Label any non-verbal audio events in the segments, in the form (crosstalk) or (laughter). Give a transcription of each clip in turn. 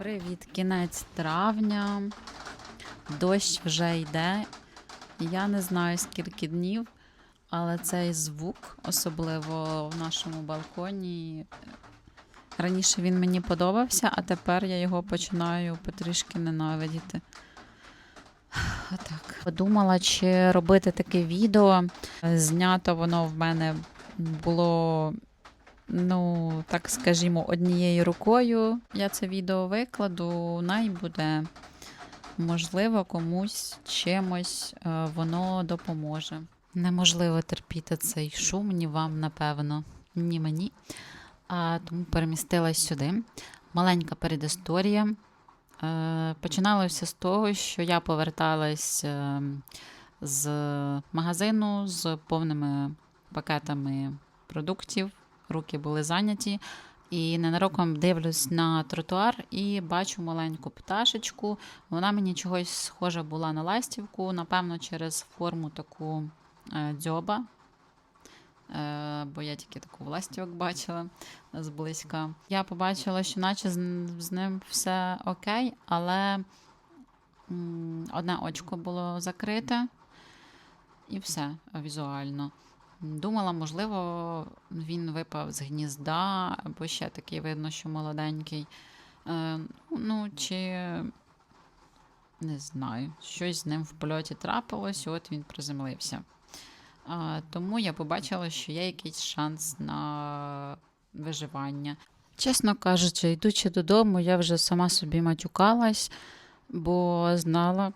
Привіт, кінець травня. Дощ вже йде. Я не знаю скільки днів, але цей звук, особливо в нашому балконі. Раніше він мені подобався, а тепер я його починаю потрішки ненавидіти. (sighs) Отак. Подумала, чи робити таке відео. Знято воно в мене було ну, так скажімо, однією рукою я це відео викладу, най буде. Можливо, комусь чимось е, воно допоможе. Неможливо терпіти цей шум, ні вам, напевно, ні мені. А, тому перемістилась сюди. Маленька передісторія. Е, починалося з того, що я поверталась е, з магазину з повними пакетами продуктів руки були зайняті. І ненароком дивлюсь на тротуар і бачу маленьку пташечку. Вона мені чогось схожа була на ластівку, напевно, через форму таку е, дзьоба. Е, бо я тільки таку ластівок бачила зблизька. Я побачила, що наче з, ним все окей, але одне очко було закрите, і все візуально. Думала, можливо, він випав з гнізда, або ще такий видно, що молоденький. Е, ну, чи не знаю, щось з ним в польоті трапилось, от він приземлився. Тому я побачила, що є якийсь шанс на виживання. Чесно кажучи, йдучи додому, я вже сама собі матюкалась, бо знала,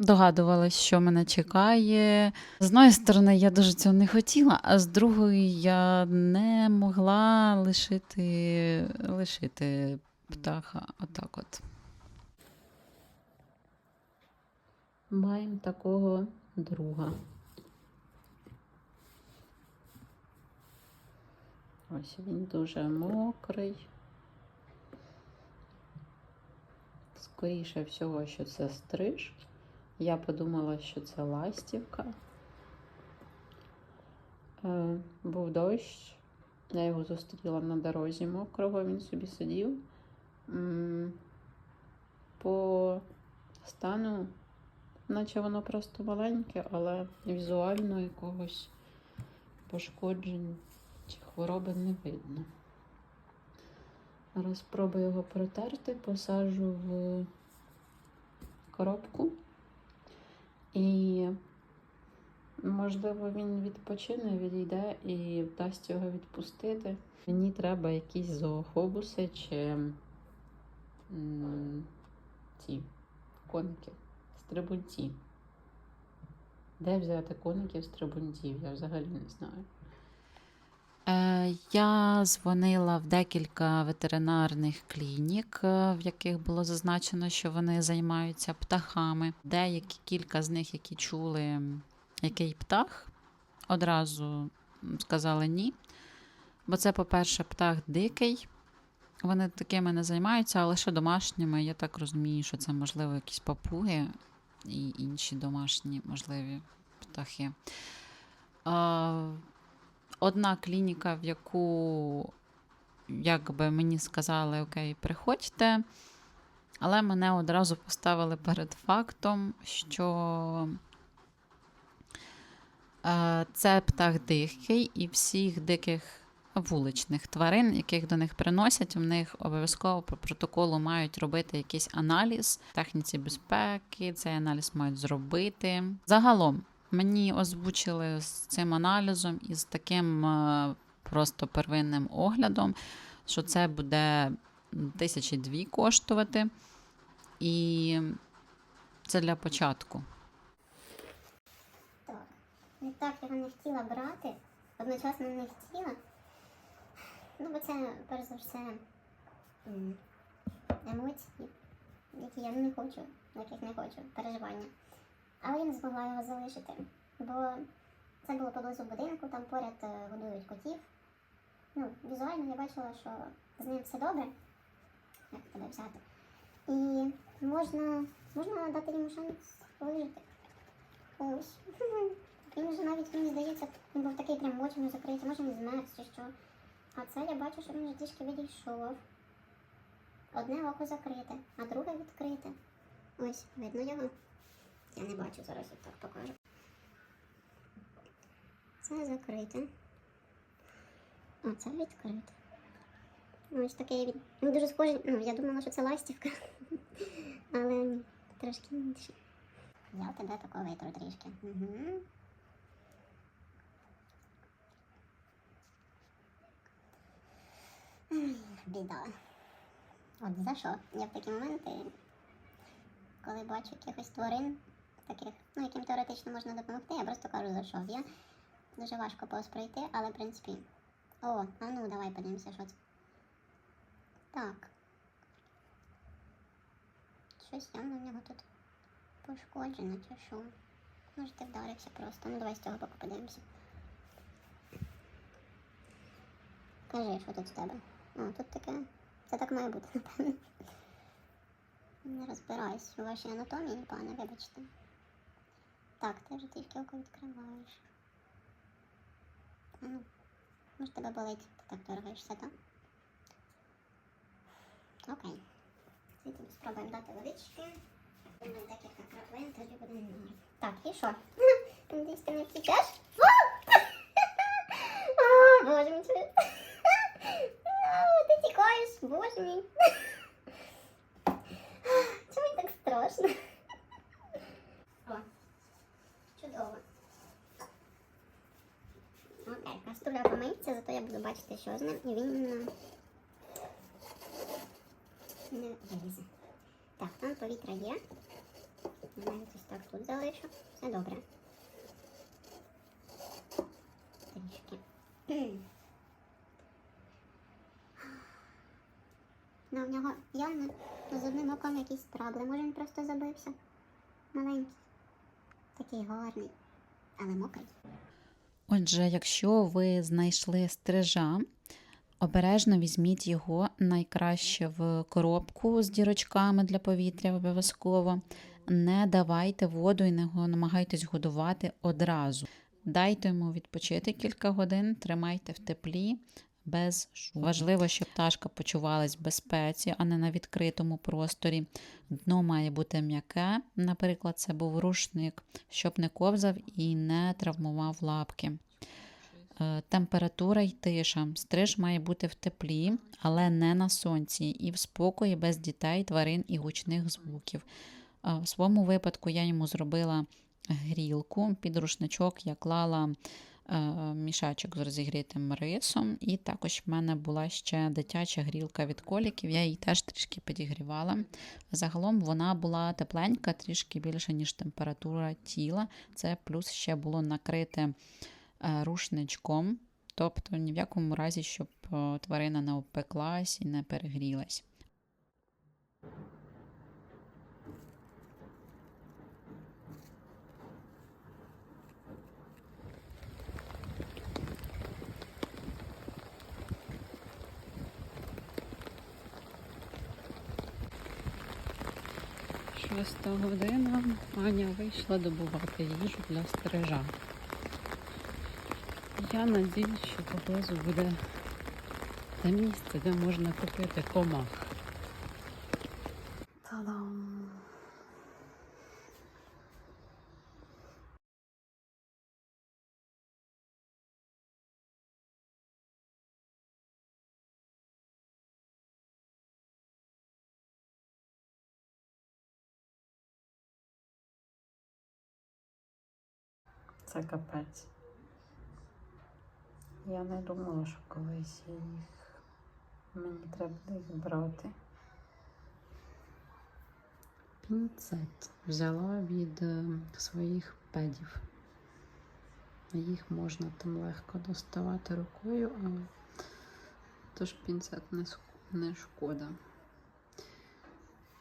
Догадувалась, що мене чекає. З одної сторони, я дуже цього не хотіла, а з другої я не могла лишити, лишити птаха. Отак от. Маємо такого друга. Ось він дуже мокрий. Скоріше всього, що це стриж. Я подумала, що це ластівка. Е, був дощ. Я його зустріла на дорозі мокрого, він собі сидів. По стану, наче воно просто маленьке, але візуально якогось пошкоджень чи хвороби не видно. Зараз спробую його протерти, посаджу в коробку. І, можливо, він відпочине, відійде і вдасть його відпустити. Мені треба якісь зоохобуси чи ці коники, стрибунці. Де взяти коників стрибунців? Я взагалі не знаю. Е, Я дзвонила в декілька ветеринарних клінік, е, в яких було зазначено, що вони займаються птахами. Деякі кілька з них, які чули, який птах, одразу сказали ні. Бо це, по-перше, птах дикий. Вони такими не займаються, а лише домашніми. Я так розумію, що це, можливо, якісь папуги і інші домашні можливі птахи. Одна клініка, в яку якби мені сказали, окей, приходьте, але мене одразу поставили перед фактом, що е, це птах дикий, і всіх диких вуличних тварин, яких до них приносять, в них обов'язково по протоколу мають робити якийсь аналіз техніці безпеки, цей аналіз мають зробити. Загалом Мені озвучили з цим аналізом і з таким е, просто первинним оглядом, що це буде тисячі дві коштувати. І це для початку. Так. Відтак його не хотіла брати, одночасно не хотіла. Ну, бо це, перш за все, емоції, які я не хочу, яких не хочу, переживання. Але я не змогла його залишити, бо це було поблизу будинку, там поряд е, годують котів. Ну, візуально я бачила, що з ним все добре. Як тебе взяти? І можна, можна дати йому шанс вижити. Ось. (laughs) Він вже навіть, мені здається, він був такий прям очима закритий, може він змерз чи що. А це я бачу, що він вже трішки відійшов. одне око закрите, а друге відкрите. Ось, видно його. Я не бачу, зараз я так покажу. Це закрите. А це відкрите. Ось такий він. Він дуже схожий. Ну, я думала, що це ластівка. (laughs) Але ні, трошки інше. Я тебе тако витру трішки. Угу. Біда. От за що? Я в такі моменти, коли бачу якихось тварин, таких, ну, яким теоретично можна допомогти, я просто кажу за що. Я дуже важко повз пройти, але в принципі. О, а ну давай подивимося, що це. Так. Щось явно в нього тут пошкоджено, чи що. Може ти вдарився просто. Ну давай з цього боку подивимося. Кажи, що тут в тебе. О, тут таке. Це так має бути, (laughs) напевно. Не розбираюсь у вашій анатомії, пане, вибачте. Так, ти вже трішки око відкриваєш. А ну, може тебе болить, ти так торгаєшся, так? Окей. Тоді спробуємо дати водички. Думаю, декілька краплин, тоді буде норм. Так, і що? Десь ти не втічеш? А, Боже мій чоловік. А, Ти тікаєш, боже (laughs) мій. (laughs) бачити, що з ним, і він не вилізе. Так, там повітря є. Навіть ось так тут залишу. Все добре. Трішки. (clears throat) Ну, в нього явно з одним оком якісь проблеми. Може він просто забився. Маленький. Такий гарний. Але мокрий. Отже, якщо ви знайшли стрижа, обережно візьміть його найкраще в коробку з дірочками для повітря обов'язково. Не давайте воду і не намагайтесь годувати одразу. Дайте йому відпочити кілька годин, тримайте в теплі. Без шуму. Важливо, щоб пташка почувалась в безпеці, а не на відкритому просторі. Дно має бути м'яке, наприклад, це був рушник, щоб не ковзав і не травмував лапки. Е, Температура й тиша. Стриж має бути в теплі, але не на сонці, і в спокої без дітей, тварин і гучних звуків. Е, В своєму випадку я йому зробила грілку, під рушничок я клала е, мішечок з розігрітим рисом, і також в мене була ще дитяча грілка від коліків, я її теж трішки підігрівала. Загалом вона була тепленька, трішки більше, ніж температура тіла. Це плюс ще було накрите е, рушничком, тобто ні в якому разі, щоб е, тварина не обпеклась і не перегрілась. Шоста година. Аня вийшла добувати їжу для стережа. Я надіюсь, що поблизу буде те місце, де можна купити комах. Це капець. Я не думала, що колись їх мені треба їх брати. Пінцет взяла від е, своїх педів. Їх можна там легко доставати рукою, а тож пінцет не шкода.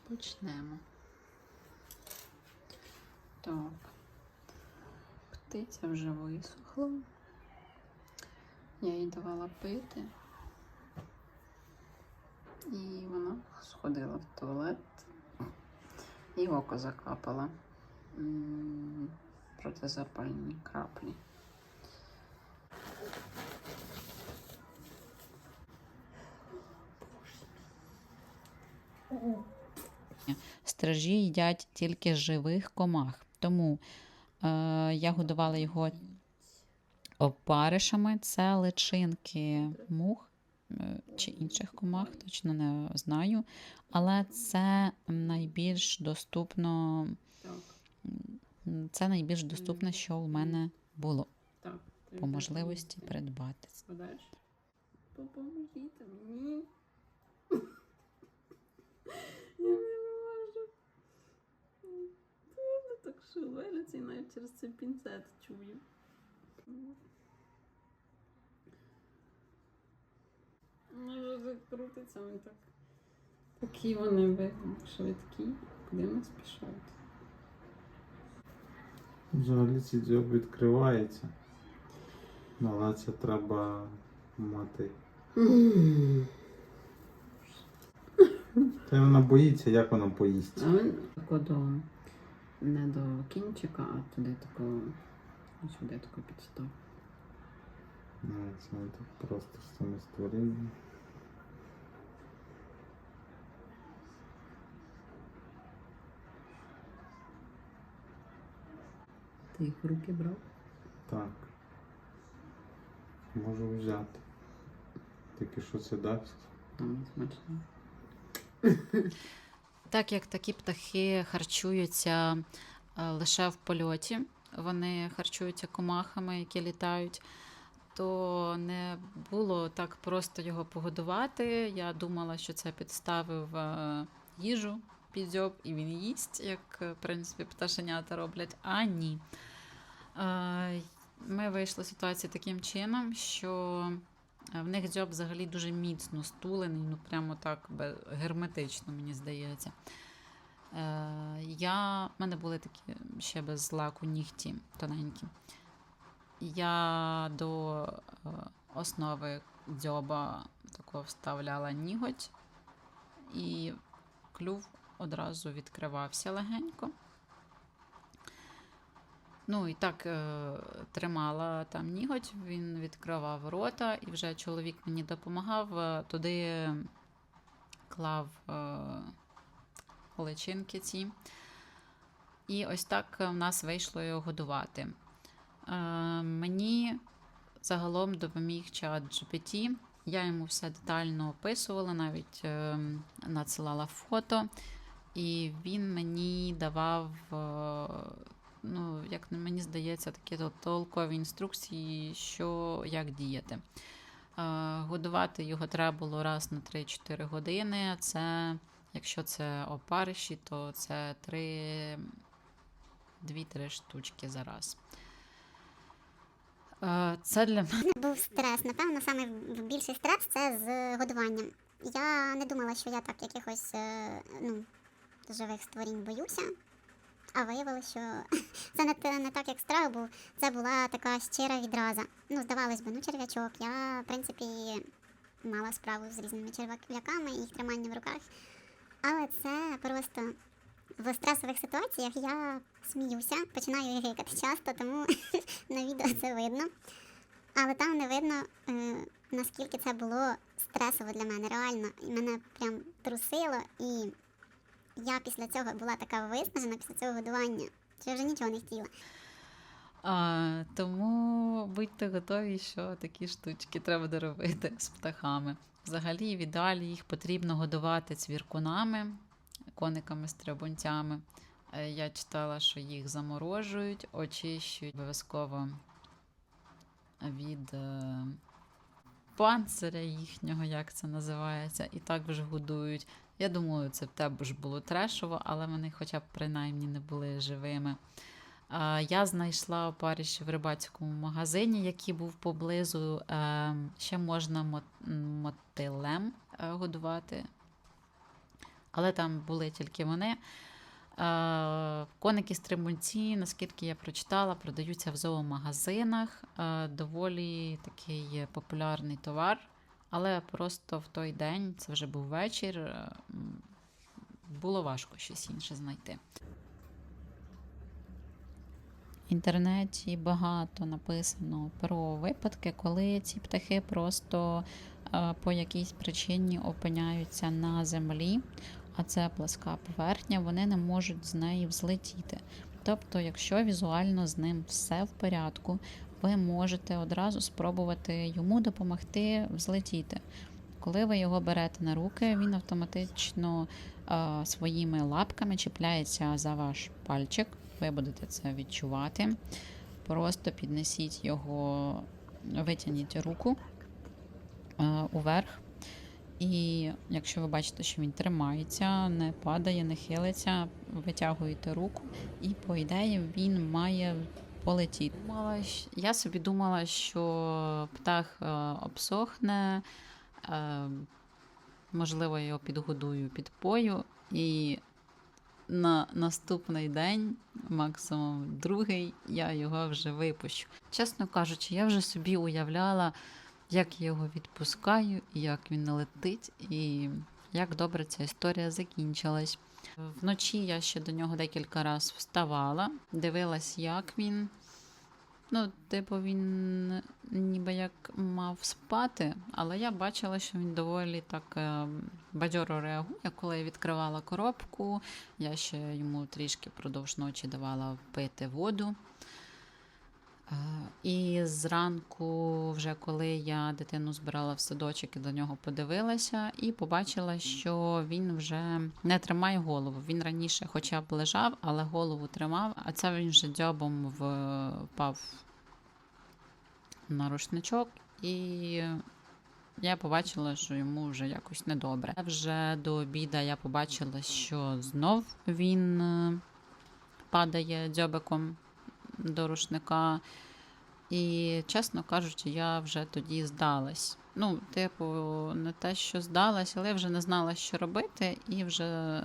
Почнемо. Так. Птиця вже висохла. Я їй давала пити. І вона сходила в туалет і око закапала протизапальні краплі. Стражі їдять тільки живих комах. Тому я годувала його опаришами. Це личинки мух е, чи інших комах, точно не знаю. Але це найбільш доступно, це найбільш доступне, що у мене було по можливості придбати. Допоможіть мені. Я не можу. Це Можна так шевелиться і навіть через цей пінцет чую. Може закрутиться він так. Такі вони видно швидкі, куди не спішають. Взагалі цей дзьоб відкривається. Але це треба мати. (laughs) Та й вона боїться, як вона поїсть. А він тако до не до кінчика, а туди такого сюди тако підстав. Ну, це так просто створіннями. Ти їх в руки брав? Так. Можу взяти. Тільки що це дасть? Там смачно. (laughs) Так як такі птахи харчуються е, лише в польоті, вони харчуються комахами, які літають, то не було так просто його погодувати. Я думала, що це підставив е, їжу під дзьоб, і він їсть, як е, в принципі пташенята роблять. А ні. Ми вийшли з ситуації таким чином, що в них дзьоб взагалі дуже міцно стулений, ну прямо так герметично, мені здається. Е, я, в мене були такі ще без лаку нігті тоненькі. Я до е, основи дзьоба такого вставляла ніготь, і клюв одразу відкривався легенько. Ну і так е, тримала там ніготь, він відкривав рота, і вже чоловік мені допомагав, е, туди клав е, личинки ці. І ось так в нас вийшло його годувати. Е, мені загалом допоміг чат GPT. Я йому все детально описувала, навіть е, надсилала фото, і він мені давав, е, ну, як мені здається, такі то- толкові інструкції, що як діяти. Е, Годувати його треба було раз на 3-4 години. Це, якщо це опариші, то це 3, 2-3 штучки за раз. Е, Це для мене. Був стрес. Напевно, саме більший стрес це з годуванням. Я не думала, що я так якихось е, ну, живих створінь боюся. А виявилося, що це не, не так, як страх був. Це була така щира відраза. Ну, здавалось би, ну черв'ячок. Я, в принципі, мала справу з різними черв'яками, їх тримання в руках. Але це просто в стресових ситуаціях я сміюся, починаю гикати часто, тому (laughs) на відео це видно. Але там не видно, е, наскільки це було стресово для мене, реально. І мене прям трусило, і я після цього була така виснажена після цього годування, що я вже нічого не хотіла. А, тому будьте готові, що такі штучки треба доробити з птахами. Взагалі, в ідеалі їх потрібно годувати цвіркунами, кониками-стрибунцями. Е, Я читала, що їх заморожують, очищують обов'язково від е, панциря їхнього, як це називається, і так вже годують. Я думаю, це теж було трешово, але вони хоча б принаймні не були живими. Я знайшла опариші в рибацькому магазині, який був поблизу. Е, Ще можна мотилем е, годувати, але там були тільки вони. Коники стрибунці, наскільки я прочитала, продаються в зоомагазинах. Доволі такий популярний товар, але просто в той день, це вже був вечір, е, було важко щось інше знайти. В інтернеті багато написано про випадки, коли ці птахи просто е, по якійсь причині опиняються на землі а це пласка поверхня, вони не можуть з неї взлетіти. Тобто, якщо візуально з ним все в порядку, ви можете одразу спробувати йому допомогти взлетіти. Коли ви його берете на руки, він автоматично е, своїми лапками чіпляється за ваш пальчик. Ви будете це відчувати. Просто піднесіть його, витягніть руку е, уверх. І якщо ви бачите, що він тримається, не падає, не хилиться, витягуєте руку, і по ідеї він має полетіти. Я собі думала, що птах е, обсохне, можливо, я його підгодую, підпою, і на наступний день, максимум другий, я його вже випущу. Чесно кажучи, я вже собі уявляла, як я його відпускаю, як він летить, і як добре ця історія закінчилась. Вночі я ще до нього декілька разів вставала, дивилась, як він. Ну, типу, він ніби як мав спати, але я бачила, що він доволі так е, бадьоро реагує. Коли я відкривала коробку, я ще йому трішки продовж ночі давала пити воду. І зранку, вже коли я дитину збирала в садочок і до нього подивилася, і побачила, що він вже не тримає голову. Він раніше хоча б лежав, але голову тримав, а це він вже дзьобом впав на рушничок, і я побачила, що йому вже якось недобре. Вже до обіда я побачила, що знов він е, падає дзьобиком до рушника. І, чесно кажучи, я вже тоді здалась. Ну, типу, не те, що здалась, але я вже не знала, що робити, і вже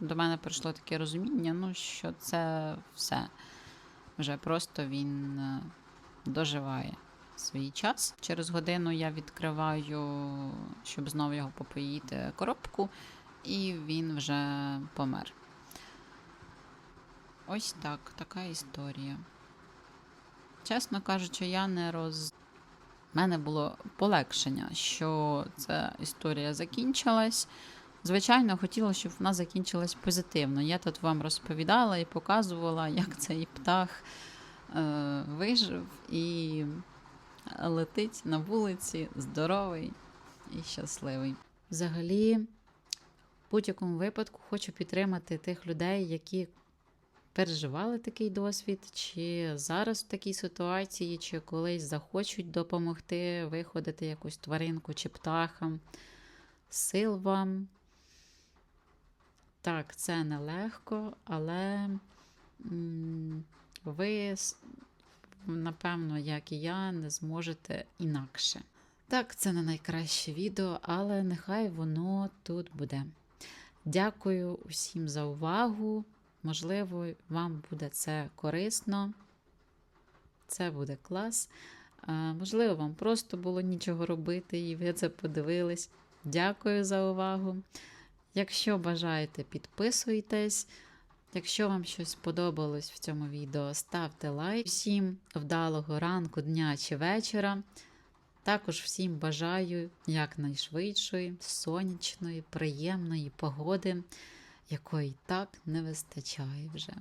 до мене прийшло таке розуміння, ну, що це все. Вже просто він е, доживає свій час. Через годину я відкриваю, щоб знову його попоїти коробку, і він вже помер. Ось так, така історія. Чесно кажучи, я не роз. У мене було полегшення, що ця історія закінчилась. Звичайно, хотіла, щоб вона закінчилась позитивно. Я тут вам розповідала і показувала, як цей птах е, вижив і летить на вулиці здоровий і щасливий. Взагалі, в будь-якому випадку хочу підтримати тих людей, які переживали такий досвід, чи зараз в такій ситуації, чи колись захочуть допомогти виходити якусь тваринку чи птахам. Сил вам. Так, це нелегко, але ви, напевно, як і я, не зможете інакше. Так, це не найкраще відео, але нехай воно тут буде. Дякую усім за увагу. Можливо, вам буде це корисно. Це буде клас. Можливо, вам просто було нічого робити, і ви це подивились. Дякую за увагу. Якщо бажаєте, підписуйтесь. Якщо вам щось сподобалось в цьому відео, ставте лайк. Всім вдалого ранку, дня чи вечора. Також всім бажаю якнайшвидшої, сонячної, приємної погоди, якої так не вистачає вже.